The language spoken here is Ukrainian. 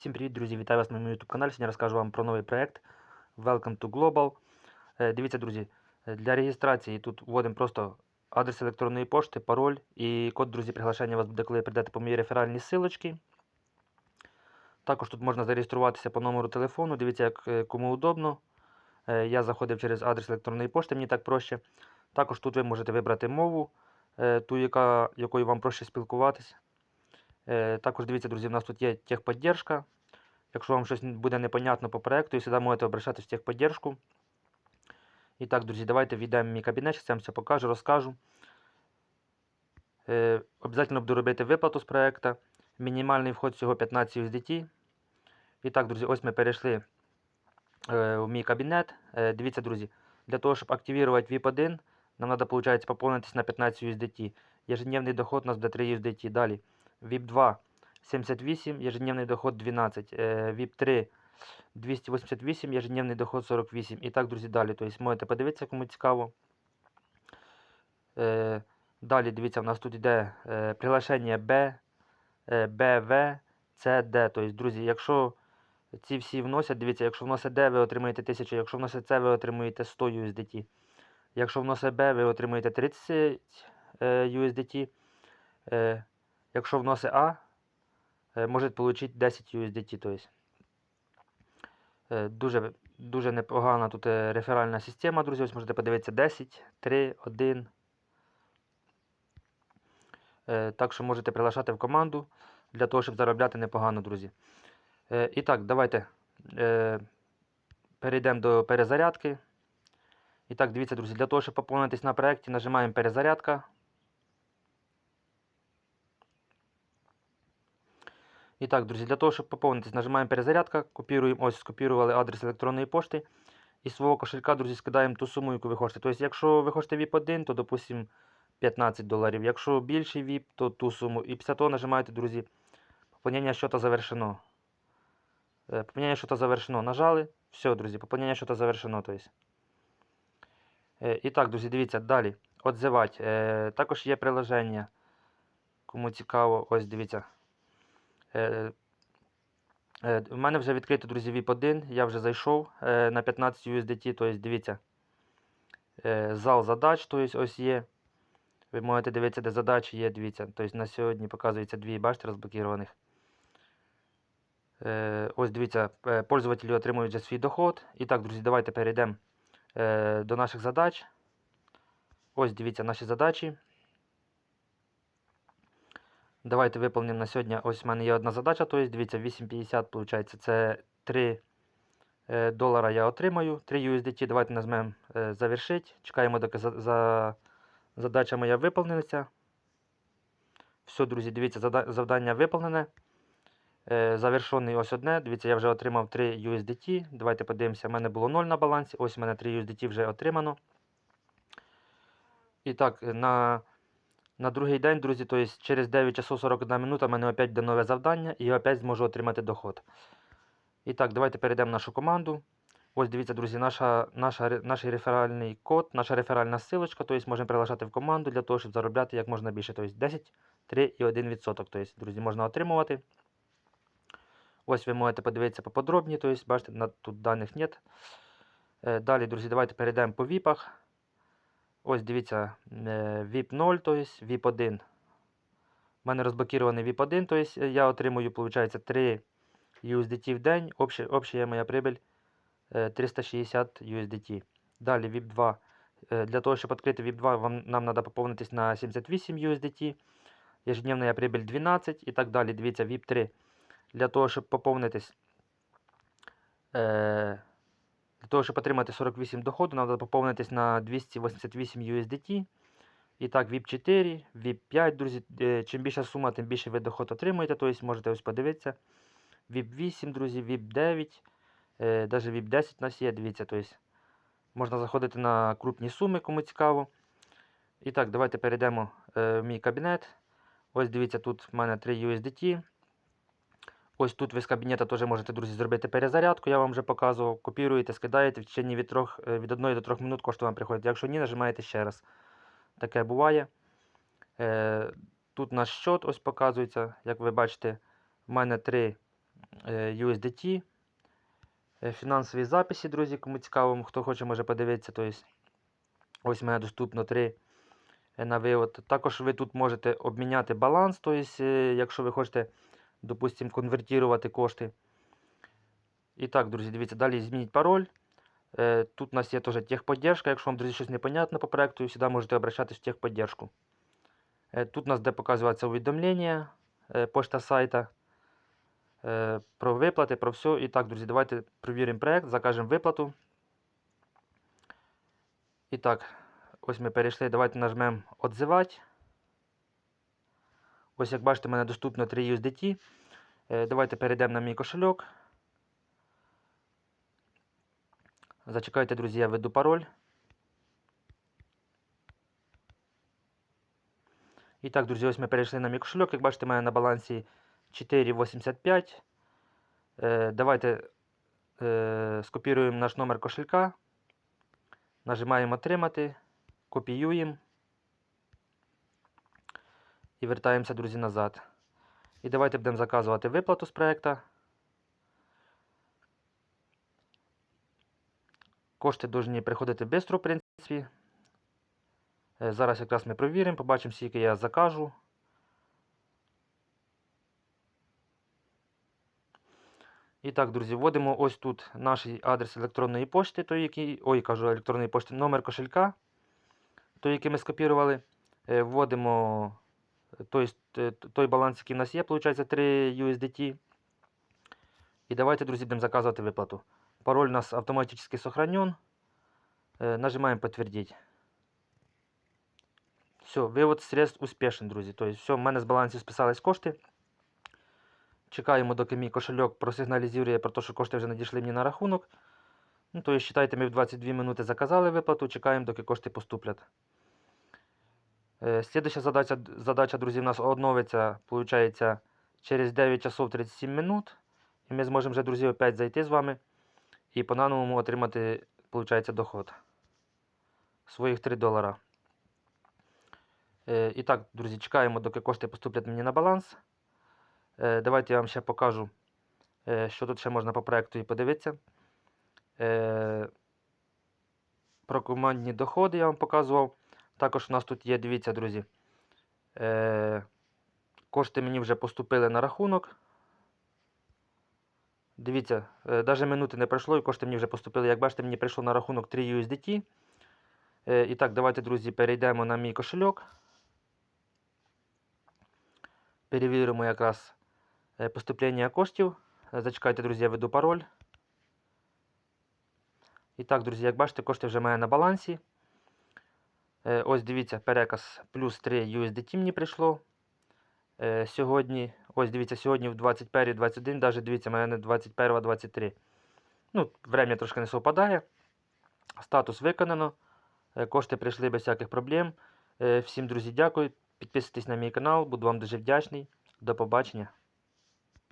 Всім привіт, друзі! Вітаю вас на моєму YouTube каналі. Сьогодні розкажу вам про новий проект Welcome to Global. Е, Дивіться, друзі, е, для реєстрації тут вводимо просто адрес електронної пошти, пароль і код, друзі, приглашення вас буде, коли прийдете по моїй реферальній силочці. Також тут можна зареєструватися по номеру телефону. Дивіться, як е, кому удобно. Я заходив через адрес електронної пошти, мені так проще. Також тут ви можете вибрати мову, ту, яка, якою вам проще спілкуватись. Е, Також дивіться, друзі, у нас тут є техподдержка. Якщо вам щось буде непонятно по проекту, завжди можете обращатися в техподдержку. І так, друзі, давайте війдемо мій кабінет, я вам все покажу, розкажу. Е, Обов'язково буду робити виплату з проекту. Мінімальний вход всього 15 USDT. І так, друзі, ось ми перейшли е, в мій кабінет. Е, дивіться, друзі, для того, щоб активувати VIP1, нам треба, виходить, поповнитись на 15 USDT. Ежедневний доход у нас буде 3 USDT. Далі VIP 2 78, ежедневний доход 12. Е, VIP 3 288, ежедневний доход 48. І так, друзі, далі. Тобто можете подивитися, кому цікаво. Е, Далі, дивіться, у нас тут йде е, приглашення B, е, BV, CD. Тобто, друзі, якщо ці всі вносять, дивіться, якщо вносить D, ви отримуєте 1000, якщо вносить C, ви отримуєте 100 USDT. Якщо вносить B, ви отримуєте 30 е, USDT. Якщо вносить A, е, можете отримати 10 USDT. Тобто. Дуже, дуже непогана тут е, реферальна система, друзі. Ось можете подивитися 10, 3, 1. Е, Так що можете приглашати в команду для того, щоб заробляти непогано, друзі. Е, І так, давайте е, перейдемо до перезарядки. І так, дивіться, друзі, для того, щоб поповнитись на проєкті, нажимаємо перезарядка. І так, друзі, для того, щоб поповнитись, нажимаємо перезарядка, копіруємо, ось скопірували адрес електронної пошти. І свого кошелька, друзі, скидаємо ту суму, яку ви хочете. Тобто, якщо ви хочете VIP 1, то, допустимо, 15 доларів. Якщо більший VIP, то ту суму. І після того нажимаєте, друзі, поповнення щота завершено. Е, Поповнення щота завершено. Нажали. Все, друзі, поповнення щота завершено. Тобто. І так, друзі, дивіться, далі. Отзивати. Е, Також є приложення. Кому цікаво, ось дивіться. Е, е, У мене вже відкрито, друзі, VIP 1. Я вже зайшов е, на 15 USDT. Тобто, дивіться. Зал задач, тобто, ось є. Ви можете дивитися, де задачі є, дивіться. Тобто на сьогодні показується дві, бачите, розблокірованих. Ось дивіться, пользователі отримують вже свій доход. І так, друзі, давайте перейдемо до наших задач. Ось дивіться наші задачі. Давайте виповнимо на сьогодні. Ось в мене є одна задача, тобто дивіться, 8,50, виходить, це 3 е, долара я отримаю, 3 USDT. Давайте нажмемо е, завершити. Чекаємо, доки за, за, задача моя виповниться. Все, друзі, дивіться, завдання виповнене. Е, завершений ось одне. Дивіться, я вже отримав 3 USDT. Давайте подивимося, в мене було 0 на балансі. Ось у мене 3 USDT вже отримано. І так, на, на другий день, друзі, тобто через 9 часов 41 минута мене опять буде нове завдання і я опять зможу отримати доход. І так, давайте перейдемо в нашу команду. Ось дивіться, друзі, наша, наша, наш реферальний код, наша реферальна силочка, тобто можемо приглашати в команду для того, щоб заробляти як можна більше. Тобто 10, 3 і 1%. Тобто, друзі, можна отримувати. Ось ви можете подивитися поподробні, тобто, бачите, тут даних нет. Е, Далі, друзі, давайте перейдемо по віпах. Ось дивіться, е, VIP 0, тобто VIP 1. У мене розблокірований VIP 1, тобто я отримую, виходить, 3 USDT в день. Обща, обща моя прибыль е, 360 USDT. Далі VIP 2. Е, Для того, щоб відкрити VIP 2, вам, нам треба поповнитись на 78 USDT. Ежедневна прибыль 12 і так далі. Дивіться, VIP 3. Для того, щоб поповнитись, е, для того, щоб отримати 48 доходу, треба поповнитись на 288 USDT. І так, VIP 4, VIP 5, друзі. Е, Чим більша сума, тим більше ви доход отримуєте. Тобто можете ось подивитися. VIP 8, друзі, VIP 9, е, навіть VIP 10 у нас є, дивіться. Тобто можна заходити на крупні суми, кому цікаво. І так, давайте перейдемо е, в мій кабінет. Ось дивіться, тут в мене 3 USDT. Ось тут ви з кабінету теж можете, друзі, зробити перезарядку, я вам вже показував. Копіруєте, скидаєте в течение від, трьох, е, від 1 до 3 минут кошти вам приходять. Якщо ні, нажимаєте ще раз. Таке буває. Е, тут наш счет ось показується, як ви бачите, в мене 3 е, USDT. Фінансові записи, друзі, кому цікаво, хто хоче, може подивитися. Тобто, ось в мене доступно 3 на вивод. Також ви тут можете обміняти баланс, тобто, якщо ви хочете, допустимо, конвертувати кошти. І так, друзі, дивіться, далі змініть пароль. Е, Тут у нас є теж техподдержка. Якщо вам, друзі, щось непонятно по проекту, завжди можете обращатись в техподдержку. Е, Тут у нас де показується увідомлення, е, пошта сайта про виплати, про все. І так, друзі, давайте перевіримо проект, закажемо виплату. І так, ось ми перейшли. Давайте нажмемо «Отзивати». Ось, як бачите, в мене доступно 3 USDT. Е, Давайте перейдемо на мій кошельок. Зачекайте, друзі, я введу пароль. І так, друзі, ось ми перейшли на мій кошельок. Як бачите, в мене на балансі 4,85. Е, давайте е, скопіруємо наш номер кошелька. Нажимаємо Отримати, копіюємо. І вертаємося, друзі, назад. І давайте будемо заказувати виплату з проекту. Кошти повинні приходити швидко, в принципі. Е, Зараз якраз ми провіримо, побачимо, скільки я закажу. І так, друзі, вводимо ось тут наш адрес електронної пошти, той, який, ой, кажу, електронної пошти, номер кошелька, той, який ми скопірували. Е, Вводимо той, е, той баланс, який в нас є, виходить 3 USDT. І давайте, друзі, будемо заказувати виплату. Пароль у нас автоматически сохранен. Э, Нажимаем подтвердить. Все, вивод средств успішен, друзі. Тобто, все, в мене з балансів списались кошти. Чекаємо, доки мій кошельок просигналізує про те, що кошти вже надійшли мені на рахунок. Ну, тобто, вважайте, ми в 22 минути заказали виплату, чекаємо, доки кошти поступлять. Е, Слідуща задача, задача, друзі, у нас оновиться, виходить, через 9 часов 37 минут. І ми зможемо вже, друзі, опять зайти з вами і по-новому отримати, виходить, доход. Своїх 3 долара. Е, і так, друзі, чекаємо, доки кошти поступлять мені на баланс. Е, давайте я вам ще покажу, що тут ще можна по проекту і подивитися. Про командні доходи я вам показував. Також у нас тут є, дивіться, друзі. Е, кошти мені вже поступили на рахунок. Дивіться, навіть минути не пройшло і кошти мені вже поступили. Як бачите, мені прийшло на рахунок 3 USDT. Е, І так, давайте, друзі, перейдемо на мій кошельок. Перевіримо якраз е, поступлення коштів. Е, Зачекайте, друзі, я веду пароль. І так, друзі, як бачите, кошти вже має на балансі. Е, Ось дивіться, переказ плюс 3 USDT мені прийшло. Е, Сьогодні, ось дивіться, сьогодні в 21.21, навіть дивіться, в мене 21.23. Ну, время трошки не совпадає. Статус виконано. Е, Кошти прийшли без всяких проблем. Всім, друзі, дякую. Підписуйтесь на мій канал, буду вам дуже вдячний. До побачення.